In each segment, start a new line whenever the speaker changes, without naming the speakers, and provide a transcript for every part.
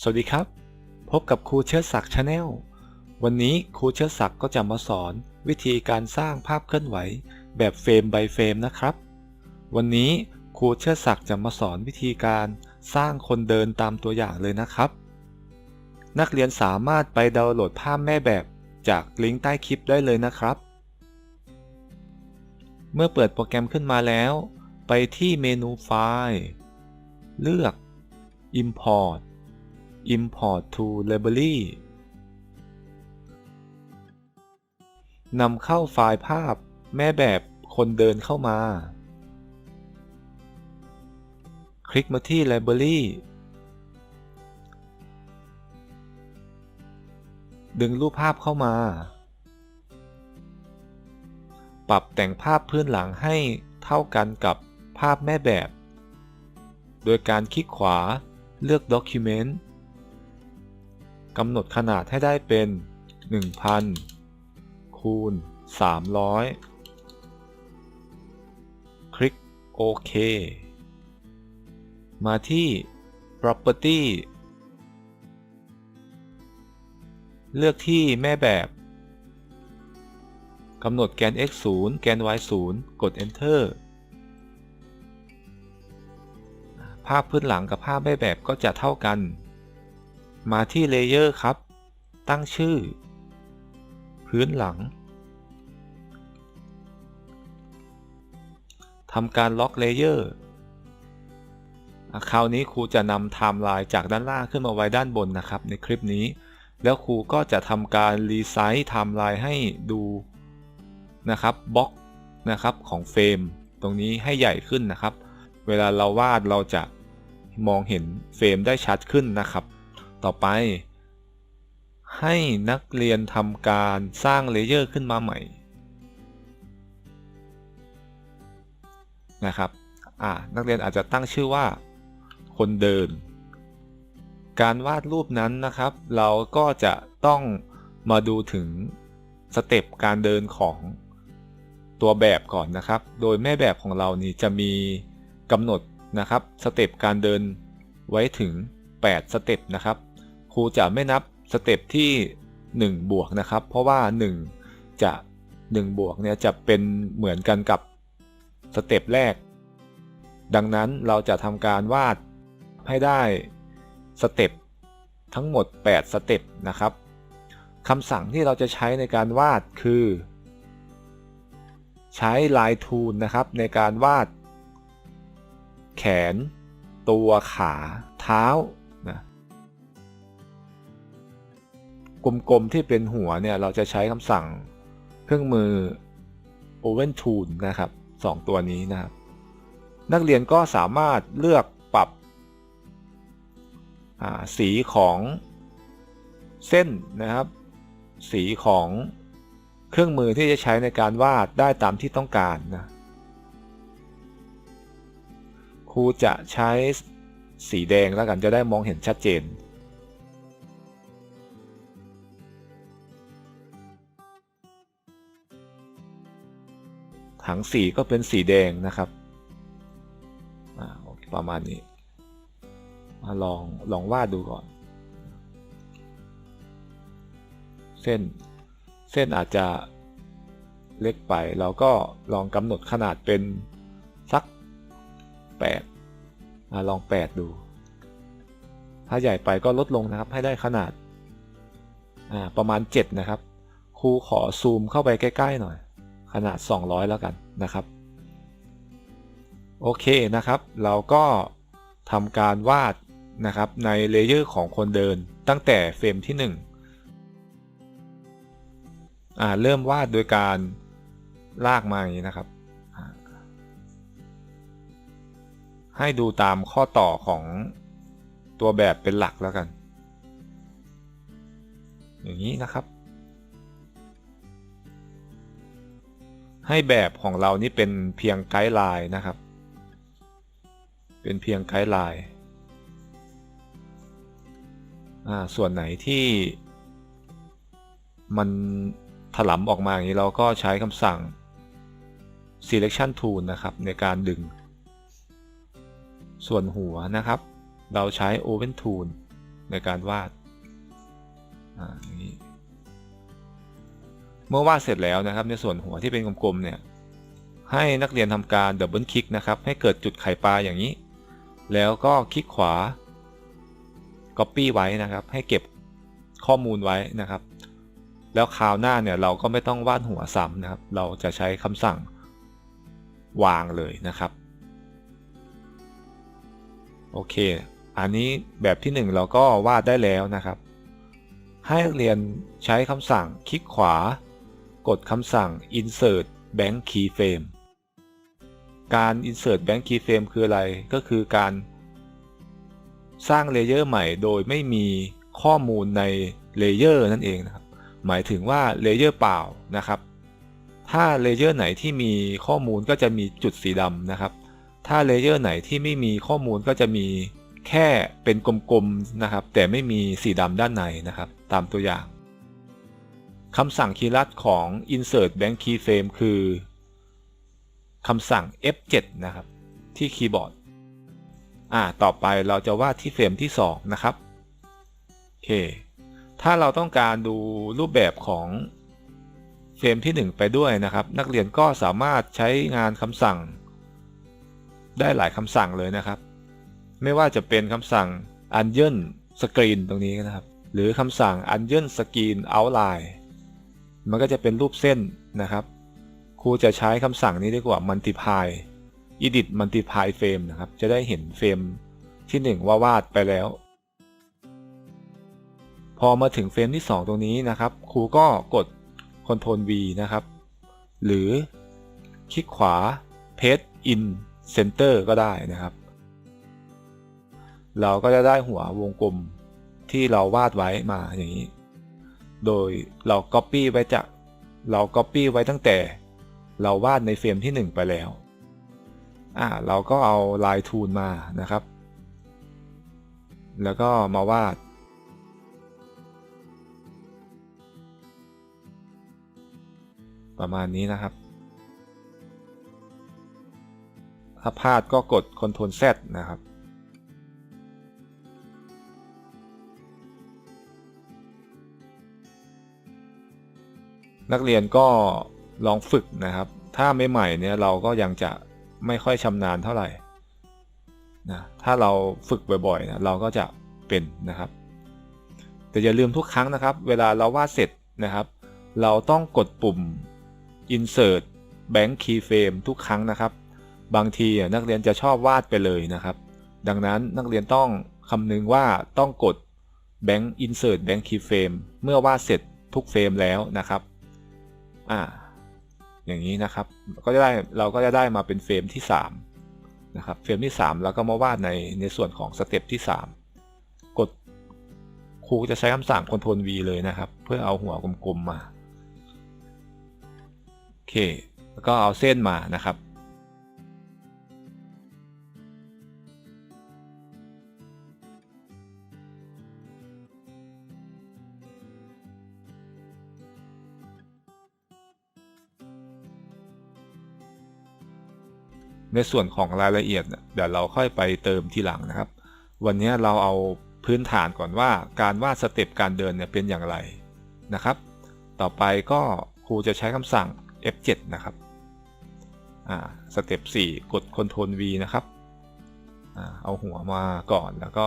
สวัสดีครับ พบกับครูเชิดศักดิ์ชาแนลวันนี้ครูเชิดศักดิ์ก็จะมาสอนวิธีการสร้างภาพเคลื่อนไหว แบบเฟรม by เฟรมนะครับ วันนี้ครูเชิดศักดิ์จะมาสอนวิธีการสร้างคนเดินตามตัวอย่างเลยนะครับ นักเรียนสามารถไปดาวน์โหลดภาพแม่แบบจากลิงก์ใต้คลิปได้เลยนะครับ เมื่อเปิดโปรแกรมขึ้นมาแล้ว ไปที่เมนูไฟล์ เลือก Import Import to Library นำเข้าไฟล์ภาพแม่แบบคนเดินเข้ามา คลิกมาที่ Library ดึงรูปภาพเข้ามา ปรับแต่งภาพพื้นหลังให้เท่ากันกับภาพแม่แบบ โดยการคลิกขวาเลือก Document กำหนดขนาดให้ได้เป็น 1000 คูณ 300 คลิกโอเค มาที่ Property เลือกที่แม่แบบกำหนดแกน x 0แกน y 0กด enter ภาพพื้นหลังกับภาพแม่แบบก็จะเท่ากัน มาที่เลเยอร์ครับ ตั้งชื่อ พื้นหลังทำการล็อกเลเยอร์คราวนี้ครูจะนำไทม์ไลน์จากด้านล่างขึ้นมาไว้ด้านบนนะครับ ในคลิปนี้ แล้วครูก็จะทำการรีไซส์ไทม์ไลน์ให้ดูนะครับบล็อกนะครับของเฟรมตรงนี้ให้ใหญ่ขึ้นนะครับ เวลาเราวาดเราจะมองเห็นเฟรมได้ชัดขึ้นนะครับ ต่อไป ให้นักเรียนทำการสร้างเลเยอร์ขึ้นมาใหม่นะครับอ่านักเรียนอาจจะตั้งชื่อว่า คนเดิน การวาดรูปนั้นนะครับ เราก็จะต้องมาดูถึงสเต็ปการเดินของตัวแบบก่อนนะครับ โดยแม่แบบของเรานี่จะมีกำหนดนะครับสเต็ปการเดินไว้ถึง 8 สเต็ปนะครับ ครูจะไม่นับสเต็ปที่ 1 บวกนะครับ เพราะว่า 1 จะ 1 บวกเนี่ยจะเป็นเหมือนกันกับสเต็ปแรก ดังนั้นเราจะทำการวาดให้ได้สเต็ปทั้งหมด 8 สเต็ปนะครับคำสั่งที่เราจะใช้ในการวาดคือ ใช้ลายทูนนะครับในการวาด แขน ตัวขา เท้า กลมๆที่เป็นหัวเนี่ยเราจะใช้คำสั่งเครื่องมือ Oven Tool นะครับสองตัวนี้นะครับ นักเรียนก็สามารถเลือกปรับสีของเส้นนะครับ สีของเครื่องมือที่จะใช้ในการวาดได้ตามที่ต้องการนะครูจะใช้สีแดงแล้วกันจะได้มองเห็นชัดเจน ถังสีก็เป็นสีแดงนะครับประมาณนี้ มาลองลองวาดดูก่อน เส้นเส้นอาจจะเล็กไปเราก็ลองกำหนดขนาดเป็นสัก8ลอง 8 ดู ถ้าใหญ่ไปก็ลดลงนะครับให้ได้ขนาดประมาณ 7 นะครับ ครูขอซูมเข้าไปใกล้ ๆ หน่อย ขนาด 200 แล้วกันนะครับ โอเคนะครับ เราก็ทำการวาดนะครับในเลเยอร์ของคนเดินตั้งแต่เฟรมที่ 1 อ่าเริ่มวาดโดยการลากมาอย่างนี้นะครับ ให้ดูตามข้อต่อของตัวแบบเป็นหลักแล้วกัน อย่างนี้นะครับ ให้แบบของเรานี่เป็นเพียงไกด์ไลน์นะครับ เป็นเพียงไกด์ไลน์ส่วนไหนที่มันถลำออกมาอย่างนี้เราก็ใช้คำสั่ง selection tool นะครับ ในการดึง ส่วนหัวนะครับ เราใช้ open tool ในการวาดอา มื่อวาดเสร็จแล้วนะครับในส่วนหัวที่เป็นกลมๆเนี่ยให้นักเรียนทำการดับเบิลคลิกนะครับให้เกิดจุดไข่ปลาอย่างนี้ แล้วก็คลิกขวา Copy ไว้นะครับ ให้เก็บข้อมูลไว้นะครับ แล้วคราวหน้าเนี่ยเราก็ไม่ต้องวาดหัวซ้ำนะครับ เราจะใช้คำสั่งวางเลยนะครับ โอเค อันนี้แบบที่ 1 เราก็วาดได้แล้วนะครับ ให้นักเรียนใช้คำสั่งคลิกขวา กดคำสั่ง insert bank keyframe การ insert bank keyframe คืออะไร ก็คือการ สร้างเลเยอร์ใหม่โดยไม่มีข้อมูลในเลเยอร์นั่นเองนะครับ หมายถึงว่าเลเยอร์เปล่านะครับ ถ้าเลเยอร์ไหนที่มีข้อมูลก็จะมีจุดสีดำนะครับ ถ้าเลเยอร์ไหนที่ไม่มีข้อมูลก็จะมีแค่เป็นกลมๆนะครับ แต่ไม่มีสีดำด้านในนะครับ ตามตัวอย่าง คำสั่งคีย์ลัดของ insert blank keyframe คือคำสั่ง F7 นะครับ ที่คีย์บอร์ด อ่า ต่อไปเราจะวาดที่เฟรมที่ 2 นะครับโอเค ถ้าเราต้องการดูรูปแบบของเฟรมที่ 1 ไปด้วยนะครับ นักเรียนก็สามารถใช้งานคำสั่ง ได้หลายคำสั่งเลยนะครับ ไม่ว่าจะเป็นคำสั่ง onion screen ตรงนี้นะครับ หรือคำสั่ง onion screen outline มันก็จะเป็นรูปเส้นนะครับครูจะใช้คำสั่งนี้ดีกว่า multiply edit multiply frame นะครับ จะได้เห็นเฟรมที่ 1 ว่าวาดไปแล้ว พอมาถึงเฟรมที่ 2 ตรงนี้นะครับ ครูก็กด Ctrl V นะครับ หรือคลิกขวา Paste in Center ก็ได้นะครับ เราก็จะได้หัววงกลมที่เราวาดไว้มาอย่างนี้ โดยเรา Copy ไว้จากเรา Copy ไว้ตั้งแต่ เราวาดในเฟรมที่ 1 ไปแล้วอ่าเราก็เอาลายทูนมานะครับ แล้วก็มาวาด ประมาณนี้นะครับ ถ้าพลาดก็กด Ctrl Z นะครับ นักเรียนก็ลองฝึกนะครับ ถ้าไม่ใหม่เนี่ยเราก็ยังจะไม่ค่อยชำนาญเท่าไหร่นะถ้าเราฝึกบ่อยๆนะเราก็จะเป็นนะครับ แต่อย่าลืมทุกครั้งนะครับ เวลาเราวาดเสร็จนะครับ เราต้องกดปุ่ม insert bank keyframe ทุกครั้งนะครับ บางทีนักเรียนจะชอบวาดไปเลยนะครับ ดังนั้นนักเรียนต้องคำนึงว่าต้องกด bank insert bank keyframe เมื่อวาดเสร็จทุกเฟรมแล้วนะครับ อ่า อย่างนี้นะครับ ก็จะได้เราก็จะได้มาเป็นเฟรมที่3นะครับ เฟรมที่ 3 แล้วก็มาวาดในในส่วนของสเต็ปที่ 3 กดครูจะใช้คำสั่ง Ctrl V เลยนะครับ เพื่อเอาหัวกลมๆมา โอเค แล้วก็เอาเส้นมานะครับ ในส่วนของรายละเอียดเดี๋ยวเราค่อยไปเติมทีหลังนะครับ วันนี้เราเอาพื้นฐานก่อนว่าการวาดสเต็ปการเดินเนี่ยเป็นอย่างไรนะครับ ต่อไปก็ครูจะใช้คำสั่ง F7 นะครับอ่าสเต็ป4กด Ctrl V นะครับอ่าเอาหัวมาก่อนแล้วก็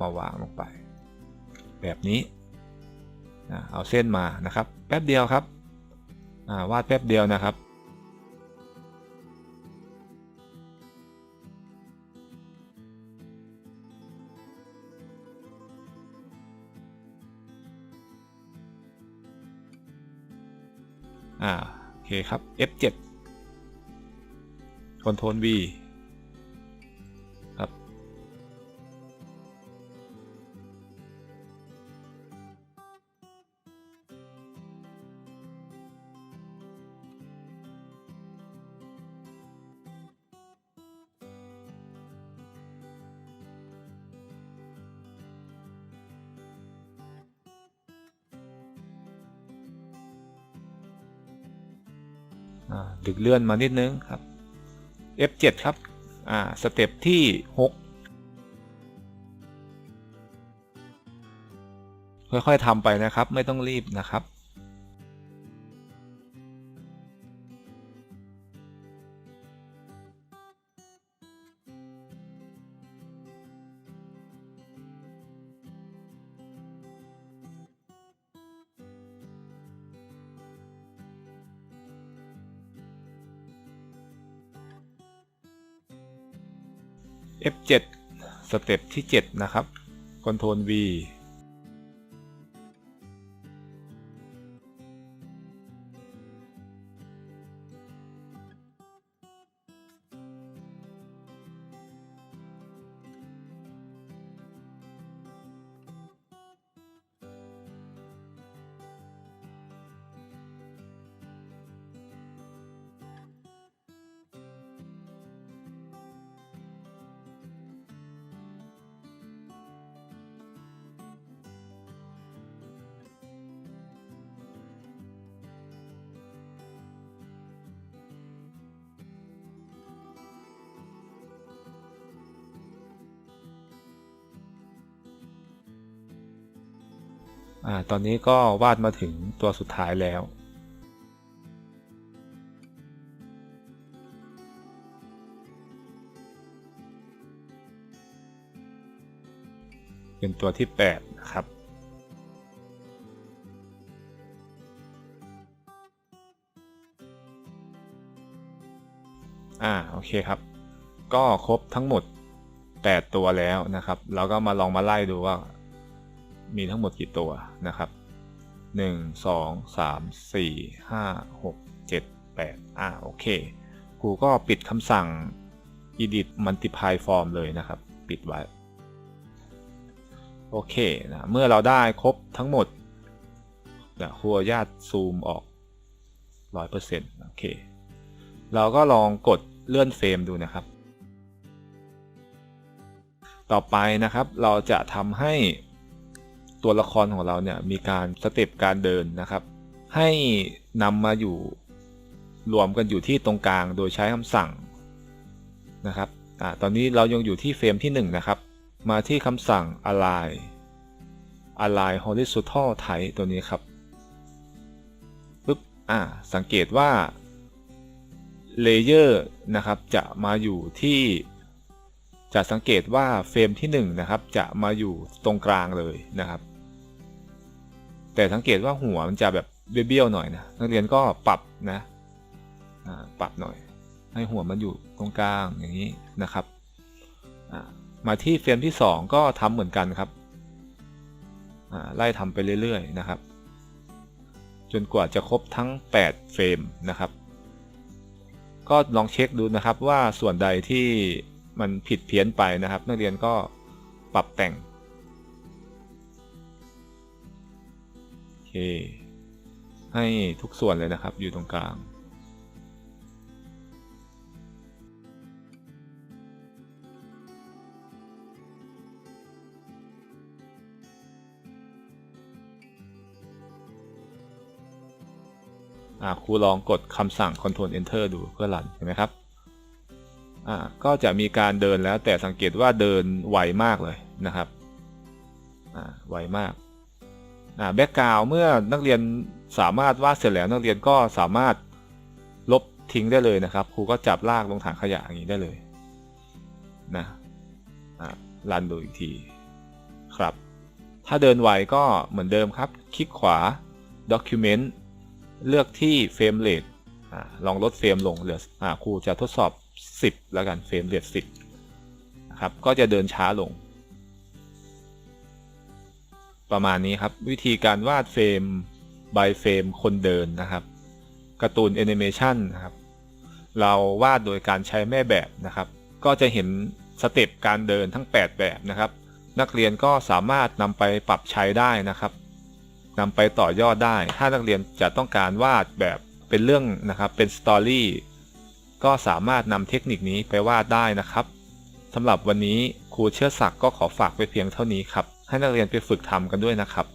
มาวางลงไป แบบนี้อ่าเอาเส้นมานะครับ แป๊บเดียวครับอ่าวาดแป๊บเดียวนะครับ อ่า โอเคครับ F7 คอนโทรล V ดึกเลื่อนมานิดนึงครับ F7 ครับ อ่า สเต็ปที่ 6 ค่อยๆทำไปนะครับ ไม่ต้องรีบนะครับ F7 สเต็ปที่ 7 นะครับ Ctrl V อ่าตอนนี้ก็วาดมาถึงตัวสุดท้ายแล้ว เป็นตัวที่ 8 นะครับอ่าโอเคครับ ก็ครบทั้งหมด 8 ตัวแล้วนะครับ เราก็มาลองมาไล่ดูว่า มีทั้งหมดกี่ตัวนะครับ 1 2 3 4 5 6 7 8อ่าโอเคครูก็ปิดคำสั่ง edit multiply form เลยนะครับ ปิดไว้ โอเคนะเมื่อเราได้ครบทั้งหมดนะครูญาตซูมออก 100%โอเค เราก็ลองกดเลื่อนเฟรมดูนะครับ ต่อไปนะครับเราจะทำให้ ตัวละครของเราเนี่ยมีการสเต็ปการเดินนะครับ ให้นำมาอยู่รวมกันอยู่ที่ตรงกลางโดยใช้คำสั่งนะครับอ่าตอนนี้เรายังอยู่ที่เฟรมที่ 1 นะครับ มาที่คำสั่ง align align horizontal type ตัวนี้ครับปึ๊บอ่าสังเกตว่าเลเยอร์นะครับจะมาอยู่ที่จะสังเกตว่าเฟรมที่1นะครับจะมาอยู่ตรงกลางเลยนะครับ แต่สังเกตว่าหัวมันจะแบบเบี้ยวๆหน่อยนะนักเรียนก็ปรับนะปรับหน่อย ให้หัวมันอยู่ตรงกลางอย่างนี้นะครับมาที่เฟรมที่ 2 ก็ทำเหมือนกันครับไล่ทำไปเรื่อยๆนะครับ จนกว่าจะครบทั้ง 8 เฟรมนะครับ ก็ลองเช็คดูนะครับว่าส่วนใดที่มันผิดเพี้ยนไปนะครับ นักเรียนก็ปรับแต่ง ให้ทุกส่วนเลยนะครับอยู่ตรงกลาง ครูลองกดคำสั่ง Ctrl Enter ดูเพื่อรันเห็นไหมครับอ่าก็จะมีการเดินแล้วแต่สังเกตว่าเดินไวมากเลยนะครับอ่าไวมาก แบ็กกราวเมื่อนักเรียนสามารถวาดเสร็จแล้วนักเรียนก็สามารถลบทิ้งได้เลยนะครับครูก็จับลากลงถังขยะอย่างนี้ได้เลยนะอ่ารันดูอีกทีครับ ถ้าเดินไวก็เหมือนเดิมครับ คลิกขวา Document เลือกที่เฟรมเรทลองลดเฟรมลงเหลืออครูจะทดสอบ 10 แล้วกันเฟรมเรท10นะครับก็จะเดินช้าลง ประมาณนี้ครับ วิธีการวาดเฟรมบายเฟรมคนเดินนะครับการ์ตูนแอนิเมชันนะครับ เราวาดโดยการใช้แม่แบบนะครับ ก็จะเห็นสเต็ปการเดินทั้ง 8 แบบนะครับ นักเรียนก็สามารถนำไปปรับใช้ได้นะครับนำไปต่อยอดได้ ถ้านักเรียนจะต้องการวาดแบบเป็นเรื่องนะครับ เป็นสตอรี่ ก็สามารถนำเทคนิคนี้ไปวาดได้นะครับสำหรับวันนี้ครูเชื่อศักดิ์ก็ขอฝากไว้เพียงเท่านี้ครับ ให้นักเรียนไปฝึกทำกันด้วยนะครับ